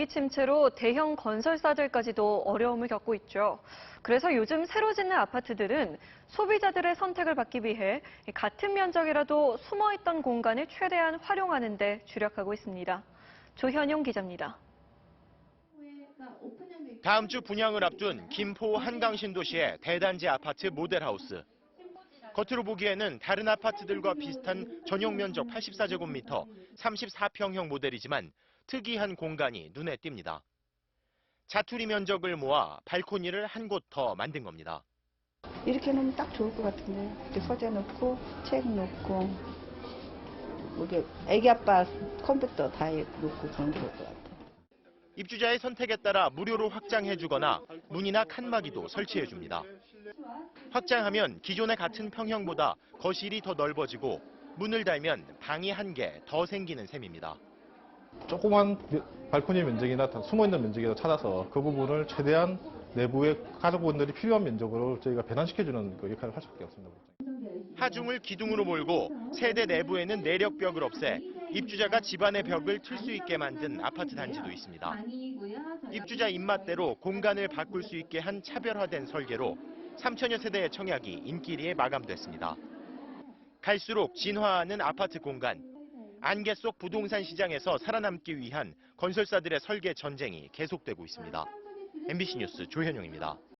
단기 침체로 대형 건설사들까지도 어려움을 겪고 있죠. 그래서 요즘 새로 짓는 아파트들은 소비자들의 선택을 받기 위해 같은 면적이라도 숨어있던 공간을 최대한 활용하는 데 주력하고 있습니다. 조현용 기자입니다. 다음 주 분양을 앞둔 김포 한강신도시의 대단지 아파트 모델하우스. 겉으로 보기에는 다른 아파트들과 비슷한 전용 면적 84제곱미터, 34평형 모델이지만 특이한 공간이 눈에 띕니다. 자투리 면적을 모아 발코니를 한 곳 더 만든 겁니다. 이렇게 놓으면 딱 좋을 것 같은데. 서재 놓고, 책 놓고, 우리 애기 아빠 컴퓨터 다 놓고 그런 게 좋을 것 같아요. 입주자의 선택에 따라 무료로 확장해주거나 문이나 칸막이도 설치해줍니다. 확장하면 기존의 같은 평형보다 거실이 더 넓어지고 문을 달면 방이 한 개 더 생기는 셈입니다. 조그만 발코니 면적이나 숨어있는 면적이라 찾아서 그 부분을 최대한 내부의 가족분들이 필요한 면적으로 저희가 배당시켜주는 그 역할을 할 수밖에 없습니다. 하중을 기둥으로 몰고 세대 내부에는 내력벽을 없애 입주자가 집안의 벽을 틀 수 있게 만든 아파트 단지도 있습니다. 입주자 입맛대로 공간을 바꿀 수 있게 한 차별화된 설계로 3천여 세대의 청약이 인기리에 마감됐습니다. 갈수록 진화하는 아파트 공간. 안개 속 부동산 시장에서 살아남기 위한 건설사들의 설계 전쟁이 계속되고 있습니다. MBC 뉴스 조현용입니다.